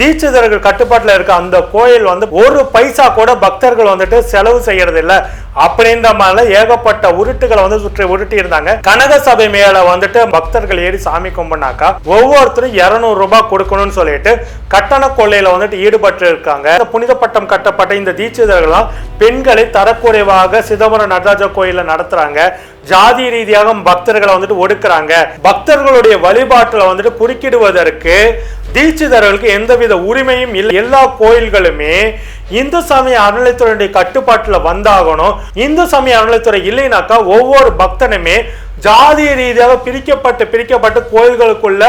தீட்சிதர்கள் கட்டுப்பாட்டில் இருக்க அந்த கோயில் வந்து ஒரு பைசா கூட பக்தர்கள் வந்துட்டு செலவு செய்யறது இல்ல அப்படின்ற மாதிரி ஏகப்பட்ட உருட்டுகளை வந்து சுற்றி உருட்டி இருந்தாங்க. கனக சபை மேல வந்துட்டு பக்தர்கள் ஏறி சாமி கும்பினாக்கா ஒவ்வொருத்தரும் இருநூறு ரூபாய் கொடுக்கணும்னு சொல்லிட்டு கட்டண கொள்ளையில வந்துட்டு ஈடுபட்டு இருக்காங்க. இந்த புனித பட்டம் கட்டப்பட்ட இந்த தீட்சிதர்கள்லாம் பெண்களை தரக்குறைவாக சிதம்பரம் நடராஜ கோயில நடத்துறாங்க. ஜாதி ரீதியாக பக்தர்களை வந்துட்டு ஒடுக்குறாங்க. பக்தர்களுடைய வழிபாட்டுல வந்துட்டு குறுக்கிடுவதற்கு தீட்சிதர்களுக்கு எந்தவித உரிமையும் இல்லை. எல்லா கோயில்களுமே இந்து சமய அறநிலைத்துறையுடைய கட்டுப்பாட்டில் வந்தாகணும். இந்து சமய அறநிலைத்துறை இல்லைனாக்கா ஒவ்வொரு பக்தனுமே ஜாதி ரீதியாக பிரிக்கப்பட்டு பிரிக்கப்பட்டு கோயில்களுக்குள்ள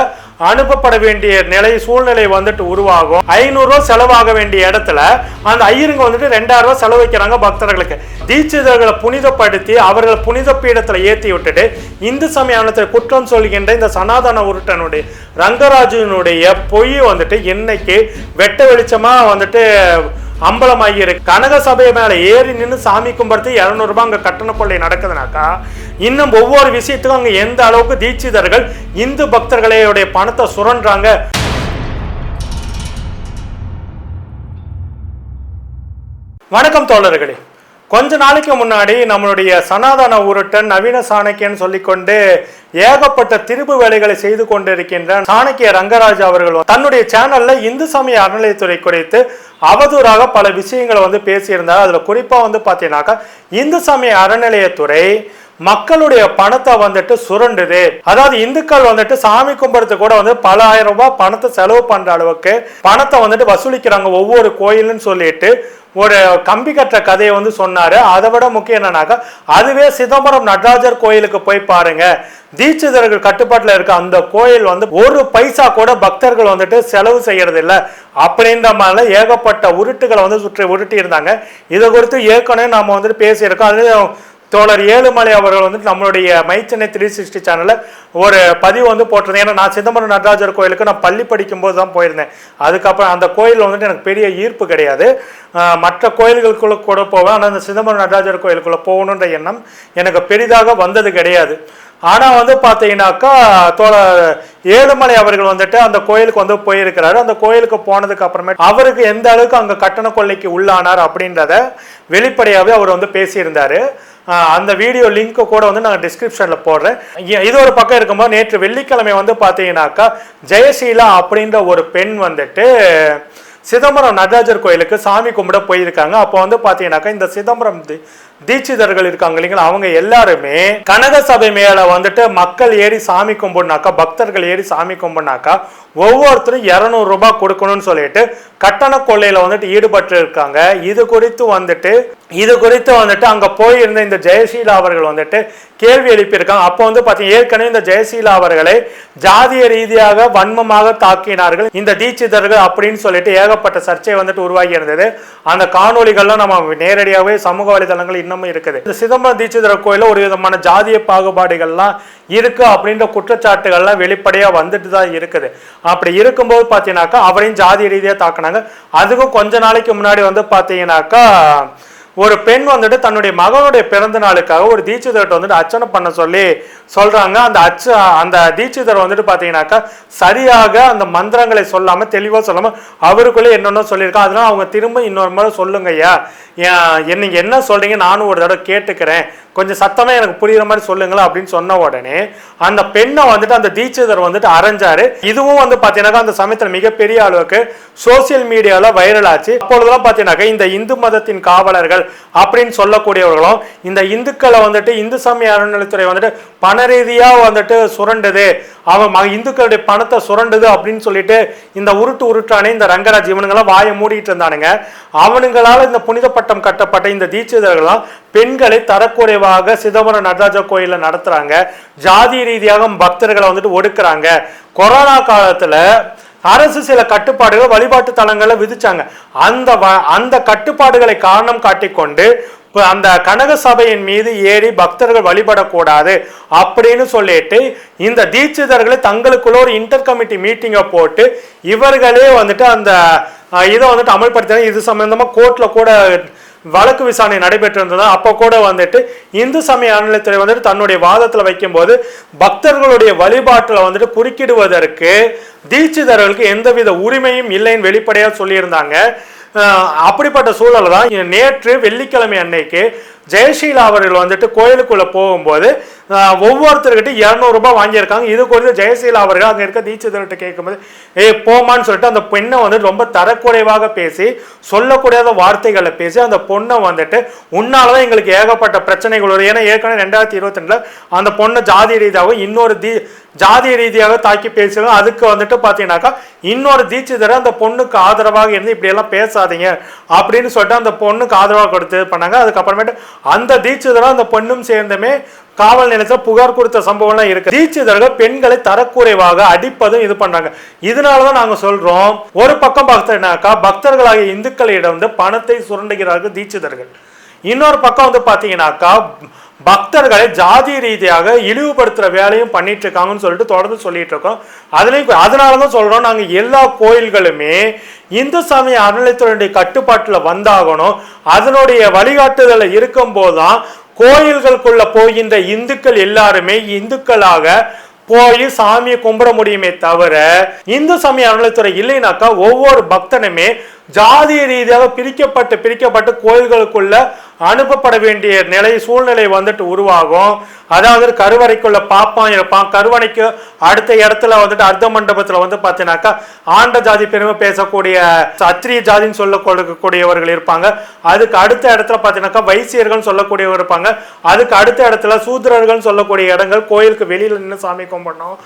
அனுப்பப்பட வேண்டிய நிலை சூழ்நிலை வந்துட்டு உருவாகும். ஐநூறு செலவாக வேண்டிய இடத்துல அந்த ஐயருங்க வந்துட்டு ரெண்டாயிரம் ரூபாய் செலவழிக்கிறாங்க பக்தர்களுக்கு. தீட்சிதர்களை புனிதப்படுத்தி அவர்களை புனித பீடத்தில் ஏற்றி விட்டுட்டு இந்து சமயத்தில் குற்றம் சொல்கின்ற இந்த சனாதன உருட்டனுடைய ரங்கராஜனுடைய பொய் வந்துட்டு இன்னைக்கு வெட்ட வெளிச்சமா வந்துட்டு அம்பலமாகி இருக்கு. கனக சபை மேலே ஏறி நின்று சாமி கும்பிடுறது இரநூறுபா அங்கே கட்டண கொள்ளை நடக்குதுனாக்கா இன்னும் ஒவ்வொரு விஷயத்துக்கும் அங்க எந்த அளவுக்கு தீட்சிதர்கள் இந்து பக்தர்களுடைய பணத்தை சுரண்டுறாங்க வணக்கம் தோழர்களே. கொஞ்ச நாளைக்கு முன்னாடி நம்மளுடைய சனாதன உருட்டன் நவீன சாணக்கியன் சொல்லிக்கொண்டு ஏகப்பட்ட திருப்பு வேலைகளை செய்து கொண்டிருக்கின்ற சாணக்கிய ரங்கராஜ் அவர்கள் தன்னுடைய சேனல்ல இந்து சமய அறநிலையத்துறை குறித்து அவதூறாக பல விஷயங்களை வந்து பேசியிருந்தார். அதில் குறிப்பாக வந்து பார்த்தீங்கன்னாக்கா இந்து சமய அறநிலையத்துறை மக்களுடைய பணத்தை வந்துட்டு சுரண்டுது. அதாவது இந்துக்கள் வந்துட்டு சாமி கும்பிடுறது கூட வந்து பல ஆயிரம் ரூபாய் பணத்தை செலவு பண்ற அளவுக்கு பணத்தை வந்துட்டு வசூலிக்கிறாங்க ஒவ்வொரு கோயிலுன்னு சொல்லிட்டு. ஒரு கம்பி கட்டுற கதையை வந்து சொன்னாரு. அதை விட முக்கியம் என்னன்னாக்கா அதுவே சிதம்பரம் நடராஜர் கோயிலுக்கு போய் பாருங்க. தீட்சிதர்கள் கட்டுப்பாட்டில் இருக்க அந்த கோயில் வந்து ஒரு பைசா கூட பக்தர்கள் வந்துட்டு செலவு செய்யறது இல்லை அப்படின்ற மாதிரிலாம் ஏகப்பட்ட உருட்டுகளை வந்து சுற்றி உருட்டி இருந்தாங்க இதை குறித்து ஏற்கனவே நம்ம வந்துட்டு பேசியிருக்கோம். அது தோழர் ஏழுமலை அவர்கள் வந்து நம்மளுடைய மைச்சென்னை த்ரீ சிக்ஸ்டி சேனலில் ஒரு பதிவு வந்து போட்டிருந்தேன். ஏன்னா நான் சிதம்பரம் நடராஜர் கோயிலுக்கு நான் பள்ளி படிக்கும்போது தான் போயிருந்தேன். அதுக்கப்புறம் அந்த கோயில் வந்துட்டு எனக்கு பெரிய ஈர்ப்பு கிடையாது. மற்ற கோயில்களுக்குள்ளே கூட போவேன். ஆனால் அந்த சிதம்பரம் நடராஜர் கோயிலுக்குள்ளே போகணுன்ற எண்ணம் எனக்கு பெரிதாக வந்தது கிடையாது. ஆனால் வந்து பார்த்தீங்கன்னாக்கா தோழ ஏழுமலை அவர்கள் வந்துட்டு அந்த கோயிலுக்கு வந்து போயிருக்கிறாரு. அந்த கோயிலுக்கு போனதுக்கு அப்புறமே அவருக்கு எந்த அளவுக்கு அங்கே கட்டண கொள்ளைக்கு உள்ளானார் அப்படின்றத வெளிப்படையாகவே அவர் வந்து பேசியிருந்தார். அந்த வீடியோ லிங்க்கை கூட வந்து நான் டிஸ்கிரிப்ஷனில் போடுறேன். இது ஒரு பக்கம் இருக்கும்போது நேற்று வெள்ளிக்கிழமை வந்து பார்த்தீங்கன்னாக்கா ஜெயசீலா அப்படின்ற ஒரு பெண் வந்துட்டு சிதம்பரம் நடராஜர் கோயிலுக்கு சாமி கும்பிட போயிருக்காங்க. அப்போ வந்து பார்த்தீங்கன்னாக்கா இந்த சிதம்பரம் தி- தீட்சிதர்கள் இருக்காங்க இல்லைங்களா? அவங்க எல்லாருமே கனக சபை மேல வந்துட்டு மக்கள் ஏறி சாமி கும்பிடுனாக்கா பக்தர்கள் ஏறி சாமி கும்பிடுனாக்கா ஒவ்வொருத்தரும் இரநூறு ரூபாய் கொடுக்கணும்னு சொல்லிட்டு கட்டண கொள்ளையில வந்துட்டு ஈடுபட்டு இருக்காங்க. இது குறித்து வந்துட்டு இது குறித்து வந்துட்டு அங்க போயிருந்த இந்த ஜெயசீலா அவர்கள் வந்துட்டு கேள்வி எழுப்பியிருக்காங்க. அப்போ வந்து பார்த்தீங்கன்னா ஏற்கனவே இந்த ஜெயசீலா அவர்களை ஜாதிய ரீதியாக வன்மமாக தாக்கினார்கள். இந்த தீட்சிதர்கள் அப்படின்னு சொல்லிட்டு ஏகப்பட்ட சர்ச்சை வந்துட்டு உருவாகி இருந்தது. அந்த காணொளிகள்லாம் நம்ம நேரடியாகவே சமூக வலைதளங்கள் இன்னமும் இருக்குது. இந்த சிதம்பரம் தீட்சிதர் கோயில ஒரு விதமான ஜாதிய பாகுபாடுகள்லாம் இருக்கு அப்படின்ற குற்றச்சாட்டுகள்லாம் வெளிப்படையா வந்துட்டு தான் இருக்குது. அப்படி இருக்கும்போது பார்த்தீங்கன்னாக்கா அவரையும் ஜாதி ரீதியா தாக்குனாங்க. அதுக்கும் கொஞ்ச நாளைக்கு முன்னாடி வந்து பார்த்தீங்கன்னாக்கா ஒரு பெண் வந்துட்டு தன்னுடைய மகனுடைய பிறந்த நாளுக்காக ஒரு தீட்சிதர்கிட்ட வந்துட்டு அர்ச்சனை பண்ண சொல்லி சொல்றாங்க. அந்த அச்ச அந்த தீட்சிதர் வந்துட்டு பார்த்தீங்கன்னாக்கா சரியாக அந்த மந்திரங்களை சொல்லாம தெளிவாக சொல்லாம அவருக்குள்ளே என்னென்ன சொல்லியிருக்கா. அதனால அவங்க திரும்ப இன்னொரு முறை சொல்லுங்க ஐயா என்ன நீங்க என்ன சொல்றீங்க? நானும் ஒரு தடவை கேட்டுக்கிறேன். கொஞ்சம் சத்தமாக எனக்கு புரிகிற மாதிரி சொல்லுங்களேன் அப்படின்னு சொன்ன உடனே அந்த பெண்ணை வந்துட்டு அந்த தீட்சிதர் வந்துட்டு அரைஞ்சாரு. இதுவும் வந்து பார்த்தீங்கன்னாக்கா அந்த சமயத்தில் மிகப்பெரிய அளவுக்கு சோசியல் மீடியாவில் வைரல் ஆச்சு. அப்பொழுதெல்லாம் பார்த்தீங்கன்னாக்கா இந்த இந்து மதத்தின் காவலர்கள் அப்படின்னு சொல்லக்கூடியவர்களும் இந்த இந்துக்களை வந்துட்டு இந்து சமய அறநிலைத்துறை வந்துட்டு பண ரீதியாக வந்துட்டு சுரண்டுது. அவன் ம- இந்துக்களுடைய பணத்தை சுரண்டுது அப்படின்னு சொல்லிட்டு இந்த உருட்டு உருட்டானே இந்த ரங்கராஜ் இவனுங்களாம் வாயை மூடிட்டு இருந்தானுங்க. அவனுங்களால் இந்த புனித பட்டம் கட்டப்பட்ட இந்த தீட்சிதர்கள்லாம் பெண்களை தரக்கூடிய நிறைவாக சிதம்பரம் நடராஜா கோயிலில் நடத்துறாங்க. ஜாதி ரீதியாக பக்தர்களை வந்துட்டு ஒடுக்குறாங்க. கொரோனா காலத்துல அரசு சில கட்டுப்பாடுகள் வழிபாட்டு தலங்களை விதிச்சாங்க. அந்த வ- அந்த கட்டுப்பாடுகளை காரணம் காட்டிக்கொண்டு அந்த கனக சபையின் மீது ஏறி பக்தர்கள் வழிபடக்கூடாது அப்படின்னு சொல்லிட்டு இந்த தீட்சிதர்களை தங்களுக்குள்ள ஒரு இன்டர் கமிட்டி மீட்டிங்கை போட்டு இவர்களே வந்துட்டு அந்த இதை வந்துட்டு அமல்படுத்தினாங்க இது சம்பந்தமாக கோர்ட்ல கூட வழக்கு விசாரணை நடைபெற்றிருந்தது. அப்போ கூட வந்துட்டு இந்து சமய அறநிலைத்துறை வந்துட்டு தன்னுடைய வாதத்தில் வைக்கும்போது பக்தர்களுடைய வழிபாட்டில் வந்துட்டு குறுக்கிடுவதற்கு தீட்சிதர்களுக்கு எந்தவித உரிமையும் இல்லைன்னு வெளிப்படையாக சொல்லியிருந்தாங்க. அப்படிப்பட்ட சூழல் தான் நேற்று வெள்ளிக்கிழமை அன்னைக்கு ஜெயசீலா அவர்கள் வந்துட்டு கோயிலுக்குள்ளே போகும்போது ஒவ்வொருத்தர்கிட்ட இரநூறுபா வாங்கியிருக்காங்க. இது குறித்து ஜெயசீலா அவர்கள் அங்கே இருக்க தீட்சிதர்கிட்ட கேட்கும்போது ஏ போமான்னு சொல்லிட்டு அந்த பெண்ணை வந்துட்டு ரொம்ப தரக்குறைவாக பேசி சொல்லக்கூடாத வார்த்தைகளை பேசி அந்த பொண்ணை வந்துட்டு உன்னால தான் எங்களுக்கு ஏகப்பட்ட பிரச்சனைகள் வரும். ஏன்னா ஏற்கனவே ரெண்டாயிரத்தி இருபத்தி ரெண்டில் அந்த பொண்ணை ஜாதி ரீதியாகவும் இன்னொரு தீ ஜாதி ரீதியாக தாக்கி பேசுகிறாங்க அதுக்கு வந்துட்டு பார்த்தீங்கன்னாக்கா இன்னொரு தீட்சிதரை அந்த பொண்ணுக்கு ஆதரவாக இருந்து இப்படியெல்லாம் பேசாதீங்க அப்படின்னு சொல்லிட்டு அந்த பொண்ணுக்கு ஆதரவாக கொடுத்து பண்ணாங்க. அதுக்கப்புறமேட்டு அந்த தீட்சிதரை அந்த பொண்ணும் சேர்ந்துமே காவல் நிலையத்தில் புகார் கொடுத்த சம்பவம்லாம் இருக்கு. தீட்சிதர்கள் பெண்களை தரக்குறைவாக அடிப்பதும் இது பண்றாங்க. இதனால தான் நாங்க சொல்றோம் ஒரு பக்கம் பார்த்தீங்கன்னாக்கா பக்தர்களாகிய இந்துக்களிடம் வந்து பணத்தை சுரண்டுகிறார்கள் தீட்சிதர்கள். இன்னொரு பக்கம் வந்து பார்த்தீங்கன்னாக்கா பக்தர்களை ஜாதி ரீதியாக இழிவுபடுத்துற வேலையும் பண்ணிட்டு இருக்காங்கன்னு சொல்லிட்டு தொடர்ந்து சொல்லிட்டு இருக்கோம். அதுலயும் அதனால தான் சொல்றோம் நாங்க எல்லா கோயில்களுமே இந்து சமய அறநிலைத்துறையுடைய கட்டுப்பாட்டுல வந்தாகணும். அதனுடைய வழிகாட்டுதல இருக்கும்போது தான் கோயில்களுக்குள்ள போகின்ற இந்துக்கள் எல்லாருமே இந்துக்களாக போய் சாமியை கும்பிட முடியுமே தவிர இந்து சமய அறநிலைத்துறை இல்லைனாக்கா ஒவ்வொரு பக்தனுமே ஜாதி ரீதியாக பிரிக்கப்பட்டு பிரிக்கப்பட்டு கோயில்களுக்குள்ள அனுப்பப்பட வேண்டிய நிலை சூழ்நிலை வந்துட்டு உருவாகும். அதாவது கருவறைக்குள்ள பாப்பான் இருப்பான் கருவறைக்கு அடுத்த இடத்துல வந்துட்டு அர்த்த மண்டபத்தில் வந்து பார்த்தீங்கன்னாக்கா ஆண்ட ஜாதி பெருமை பேசக்கூடிய சத்திரிய ஜாதின்னு சொல்லக்கூடியவர்கள் இருப்பாங்க. அதுக்கு அடுத்த இடத்துல பார்த்தீங்கன்னாக்கா வைசியர்கள் சொல்லக்கூடியவர் இருப்பாங்க. அதுக்கு அடுத்த இடத்துல சூத்திரர்கள் சொல்லக்கூடிய இடங்கள் கோயிலுக்கு வெளியில் நின்று சாமி கும்பிடணும்.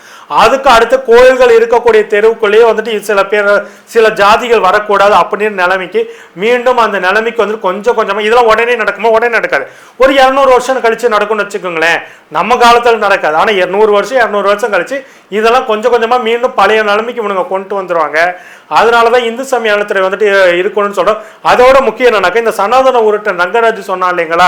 அதுக்கு அடுத்து கோயில்கள் இருக்கக்கூடிய தெருவுக்குள்ளேயே வந்துட்டு சில பேர் சில ஜாதிகள் வரக்கூடாது அப்படின்னு நிலைமைக்கு மீண்டும் அந்த நிலைமைக்கு வந்துட்டு கொஞ்சம் கொஞ்சமாக இதெல்லாம் உடனே நடக்குமோ உடனே நடக்காது. ஒரு இரநூறு வருஷம் கழிச்சு நடக்கும்னு வச்சுக்கோங்களேன் நம்ம காலத்தில் நடக்காது. ஆனால் இருநூறு வருஷம் இரநூறு வருஷம் கழிச்சு இதெல்லாம் கொஞ்சம் கொஞ்சமாக மீண்டும் பழைய நிலைமைக்கு இவனுங்க கொண்டு வந்துடுவாங்க அதனால தான் இந்து சமய அறநிலையத்துறை வந்துட்டு இருக்கணும்னு சொல்கிறோம் அதோட முக்கியம் என்னன்னாக்கா இந்த சனாதன உருட்டு ரங்கராஜ் சொன்னா இல்லைங்களா?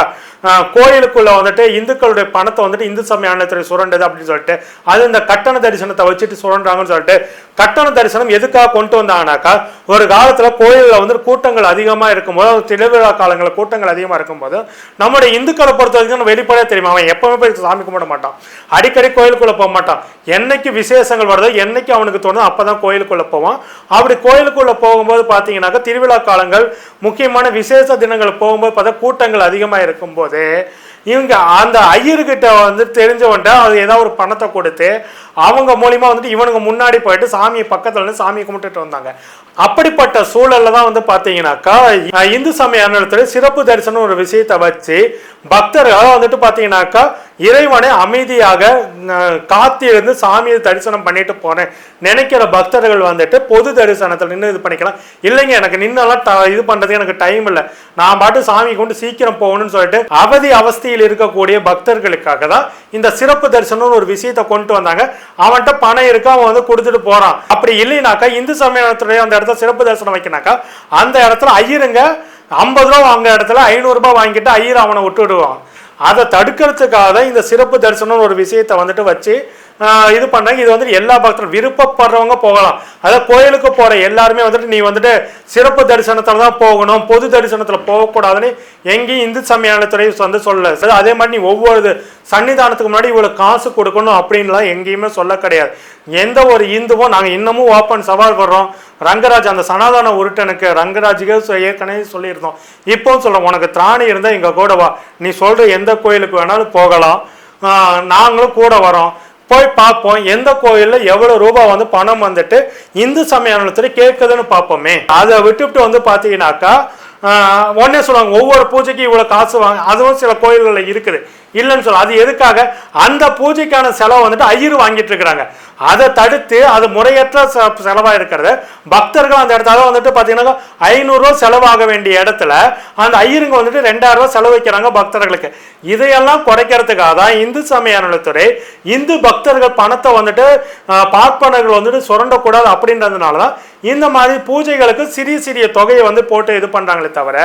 கோயிலுக்குள்ளே வந்துட்டு இந்துக்களுடைய பணத்தை வந்துட்டு இந்து சமய அறநிலையத்துறை சுரண்டது அப்படின்னு சொல்லிட்டு அது இந்த கட்டண தரிசனத்தை வச்சுட்டு சுரண்டாங்கன்னு சொல்லிட்டு கட்டண தரிசனம் எதுக்காக கொண்டு வந்தாங்கனாக்கா ஒரு காலத்தில் கோயிலில் வந்து கூட்டங்கள் அதிகமாக இருக்கும்போது திருவிழா காலங்களில் கூட்டங்கள் அதிகமாக இருக்கும்போது நம்முடைய இந்துக்களை பொறுத்த வரைக்கும் வெளிப்படையாக தெரியுமா? அவன் எப்பவுமே போய் சாமி கும்பிட மாட்டான். அடிக்கடி கோயிலுக்குள்ளே போக மாட்டான். என்னைக்கு விசேஷங்கள் வருதோ என்னைக்கு அவனுக்கு தோணுதோ அப்பதான் கோயிலுக்குள்ளே போவான். அப்படி கோயிலுக்குள்ளே போகும்போது பார்த்தீங்கன்னாக்கா திருவிழா காலங்கள் முக்கியமான விசேஷ தினங்கள் போகும்போது பார்த்தா கூட்டங்கள் அதிகமாக இருக்கும்போது இவங்க அந்த ஐயர்கிட்ட வந்து தெரிஞ்சவன்ட்ட அது ஏதாவது ஒரு பணத்தை கொடுத்து அவங்க மூலிமா வந்துட்டு இவனுங்க முன்னாடி போயிட்டு சாமியை பக்கத்தில் இருந்து சாமியை கும்பிட்டுட்டு வந்தாங்க. அப்படிப்பட்ட சூழல்ல தான் வந்து பார்த்தீங்கன்னாக்கா இந்து சமய அறநிலையத்துறை சிறப்பு தரிசனம் ஒரு விஷயத்தை வச்சு பக்தர்கள் வந்துட்டு பார்த்தீங்கன்னாக்கா இறைவனை அமைதியாக காத்திருந்து சாமியை தரிசனம் பண்ணிட்டு போனேன். நினைக்கிற பக்தர்கள் வந்துட்டு பொது தரிசனத்தில் நின்று இது பண்ணிக்கலாம். இல்லைங்க எனக்கு நின்னெல்லாம் ட- இது பண்ணுறதுக்கு எனக்கு டைம் இல்லை. நான் பாட்டு சாமி கொண்டு சீக்கிரம் போகணும்னு சொல்லிட்டு அவதி அவஸ்தையில் இருக்கக்கூடிய பக்தர்களுக்காக தான் இந்த சிறப்பு தரிசனம்னு ஒரு விஷயத்தை கொண்டு வந்தாங்க. அவன்கிட்ட பணம் இருக்கு அவன் வந்து கொடுத்துட்டு போகிறான் அப்படி இல்லைனாக்கா இந்து சமயத்துடைய அந்த இடத்துல சிறப்பு தரிசனம் வைக்கினாக்கா அந்த இடத்துல ஐயருங்க ஐம்பது ரூபா வாங்குற இடத்துல ஐநூறுரூபா வாங்கிட்டு ஐயர் அவனை விட்டு விடுவான் அதை தடுக்கிறதுக்காக தான் இந்த சிறப்பு தரிசனம் ஒரு விஷயத்தை வந்துட்டு வச்சு இது பண்ணாங்க இது வந்துட்டு எல்லா பக்தரும் விருப்பப்படுறவங்க போகலாம். அதாவது கோயிலுக்கு போற எல்லாருமே வந்துட்டு நீ வந்துட்டு சிறப்பு தரிசனத்துல தான் போகணும். பொது தரிசனத்துல போகக்கூடாதுன்னு எங்கேயும் இந்து சமயத்துறை வந்து சொல்லல. சரி, அதே மாதிரி நீ ஒவ்வொரு சன்னிதானத்துக்கு முன்னாடி இவ்வளவு காசு கொடுக்கணும் அப்படின்லாம் எங்கேயுமே சொல்ல கிடையாது. எந்த ஒரு இந்துவும் நாங்க இன்னமும் ஓப்பன் சவால் வர்றோம் ரங்கராஜ் அந்த சனாதன உருட்டனுக்கு ரங்கராஜுக்கே ஏற்கனவே சொல்லியிருந்தோம். இப்போவும் சொல்றோம் உனக்கு திராணி இருந்தா எங்கள் கூட வா. நீ சொல்ற எந்த கோயிலுக்கு வேணாலும் போகலாம். நாங்களும் கூட வரோம். போய் பார்ப்போம் எந்த கோயிலில் எவ்வளோ ரூபாய் வந்து பணம் வந்துட்டு இந்து சமய கேட்குதுன்னு பார்ப்போமே. அதை விட்டுவிட்டு வந்து பார்த்தீங்கன்னாக்கா உடனே சொல்லுவாங்க ஒவ்வொரு பூஜைக்கு இவ்வளோ காசு வாங்க அதுவும் சில கோயில்களில் இருக்குது. இல்லைன்னு சொல்ல அது எதுக்காக? அந்த பூஜைக்கான செலவு வந்துட்டு ஐயர் வாங்கிட்டு இருக்கிறாங்க. அதை தடுத்து அது முறையற்ற செலவாக செலவா இருக்கிறது பக்தர்கள் அந்த இடத்துல வந்துட்டு பார்த்தீங்கன்னா ஐநூறுரூவா செலவாக வேண்டிய இடத்துல அந்த ஐயருங்க வந்துட்டு ரெண்டாயிரம் ரூபா செலவு வைக்கிறாங்க பக்தர்களுக்கு. இதையெல்லாம் குறைக்கிறதுக்காக தான் இந்து சமய அறநிலையத்துறை இந்து பக்தர்கள் பணத்தை வந்துட்டு பார்ப்பனர்கள் வந்துட்டு சுரண்டக்கூடாது அப்படின்றதுனால தான் இந்த மாதிரி பூஜைகளுக்கு சிறிய சிறிய தொகையை வந்து போட்டு இது பண்ணுறாங்களே தவிர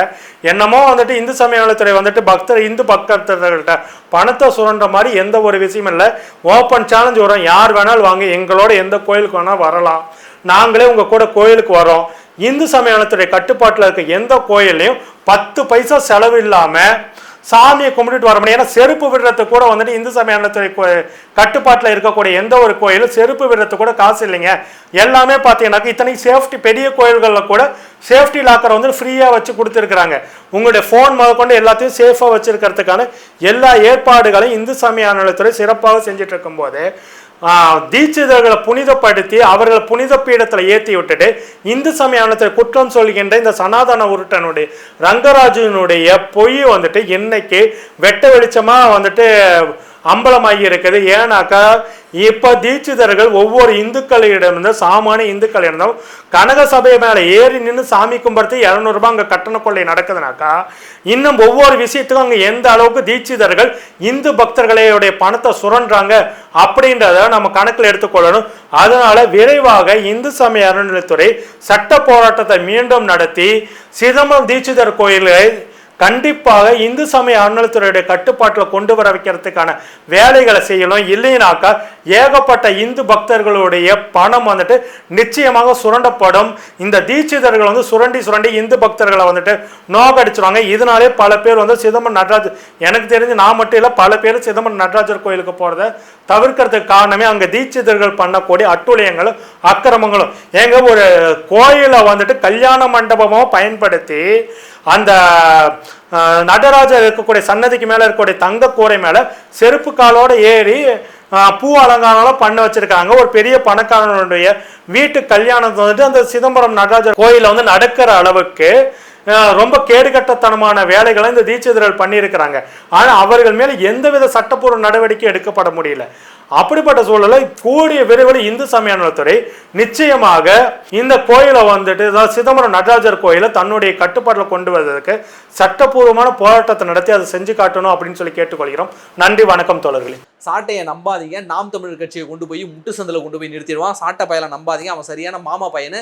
என்னமோ வந்துட்டு இந்து சமய அறநிலையத்துறை வந்துட்டு பக்தர் இந்து பக்தர்கள்ட்ட பணத்தை சுரண்ட மாதிரி எந்த ஒரு விஷயமும் இல்லை. ஓப்பன் சேலஞ்ச் வரும். யார் வேணாலும் வாங்க எங்களோட எந்த கோயிலுக்கு வேணால் வரலாம். நாங்களே உங்கள் கூட கோயிலுக்கு வரோம். இந்து சமயத்துடைய கட்டுப்பாட்டில் இருக்க எந்த கோயில்லையும் பத்து பைசா செலவு இல்லாமல் சாமியை கும்பிட்டுட்டு வர முடியும் ஏன்னா செருப்பு விடுறது கூட வந்துட்டு இந்து சமயத்துறை கட்டுப்பாட்டில் இருக்கக்கூடிய எந்த ஒரு கோயிலும் செருப்பு விடுறது கூட காசு இல்லைங்க. எல்லாமே பார்த்தீங்கன்னாக்கா இத்தனை சேஃப்டி பெரிய கோயில்களில் கூட சேஃப்டி லாக்கரை வந்து ஃப்ரீயாக வச்சு கொடுத்துருக்குறாங்க. உங்களுடைய ஃபோன் முதற்கொண்டு எல்லாத்தையும் சேஃபாக வச்சுருக்கிறதுக்கான எல்லா ஏற்பாடுகளையும் இந்து சமய அறநிலையத்துறை சிறப்பாக செஞ்சுட்டு இருக்கும்போது தீட்சிதர்களை புனிதப்படுத்தி அவர்களை புனித பீடத்தில் ஏற்றி விட்டுட்டு இந்து சமயத்தை குற்றம் சொல்கின்ற இந்த சனாதன உருட்டனுடைய ரங்கராஜனுடைய பொய் வந்துட்டு இன்னைக்கு வெட்ட வெளிச்சமா வந்துட்டு அம்பலமாகி இருக்குது ஏன்னாக்கா இப்போ தீட்சிதர்கள் ஒவ்வொரு இந்துக்களிடமிருந்து சாமானிய இந்துக்களிடம் கனக சபை மேலே ஏறி நின்று சாமி கும்பிட்றது இரநூறுபா அங்கே கட்டண கொள்ளை நடக்குதுனாக்கா இன்னும் ஒவ்வொரு விஷயத்துக்கும் அங்கே எந்த அளவுக்கு தீட்சிதர்கள் இந்து பக்தர்களையுடைய பணத்தை சுரண்டுறாங்க அப்படின்றத நம்ம கணக்கில் எடுத்துக்கொள்ளணும். அதனால விரைவாக இந்து சமய அறநிலைத்துறை சட்ட போராட்டத்தை மீண்டும் நடத்தி சிதம்பரம் தீட்சிதர் கோயிலை கண்டிப்பாக இந்து சமய அறநிலைத்துறையுடைய கட்டுப்பாட்டில் கொண்டு வர வைக்கிறதுக்கான வேலைகளை செய்யணும். இல்லைனாக்கா ஏகப்பட்ட இந்து பக்தர்களுடைய பணம் வந்துட்டு நிச்சயமாக சுரண்டப்படும். இந்த தீட்சிதர்கள் வந்து சுரண்டி சுரண்டி இந்து பக்தர்களை வந்துட்டு நோக்கடிச்சிருவாங்க. இதனாலே பல பேர் வந்து சிதம்பரம் நடராஜ் எனக்கு தெரிஞ்சு நான் மட்டும் இல்லை பல பேர் சிதம்பரம் நடராஜர் கோயிலுக்கு போகிறத தவிர்க்கிறதுக்கு காரணமே அங்கே தீட்சிதர்கள் பண்ணக்கூடிய அட்டுழியங்களும் அக்கிரமங்களும். எங்க ஒரு கோயிலை வந்துட்டு கல்யாண மண்டபமாக பயன்படுத்தி அந்த நடராஜர் இருக்கக்கூடிய சன்னதிக்கு மேலே இருக்கக்கூடிய தங்க கூரை மேலே செருப்பு காலோட ஏறி பூ அலங்காரம் பண்ண வச்சிருக்காங்க. ஒரு பெரிய பணக்காரனுடைய வீட்டு கல்யாணம் வந்துட்டு அந்த சிதம்பரம் நடராஜர் கோயிலில் வந்து நடக்கிற அளவுக்கு ரொம்ப கேடுகட்டத்தனமான வேலைகளை இந்த தீட்சிதர்கள் பண்ணியிருக்கிறாங்க. ஆனால் அவர்கள் மேலே எந்தவித சட்டப்பூர்வ நடவடிக்கை எடுக்கப்பட முடியல. அப்படிப்பட்ட சூழலை கூடிய விரைவில் இந்து சமயத்துறை நிச்சயமாக இந்த கோயிலை வந்துட்டு அதாவது சிதம்பரம் நடராஜர் கோயிலை தன்னுடைய கட்டுப்பாட்டில் கொண்டு வருவதற்கு சட்டப்பூர்வமான போராட்டத்தை நடத்தி அதை செஞ்சு காட்டணும் அப்படின்னு சொல்லி கேட்டுக்கொள்கிறோம். நன்றி வணக்கம் தோழர்களே. சாட்டையை நம்பாதீங்க. நாம் தமிழர் கட்சியை கொண்டு போய் முட்டு சந்தில் கொண்டு போய் நிறுத்திடுவான். சாட்டை பயலை நம்பாதீங்க. அவன் சரியான மாமா பையனு.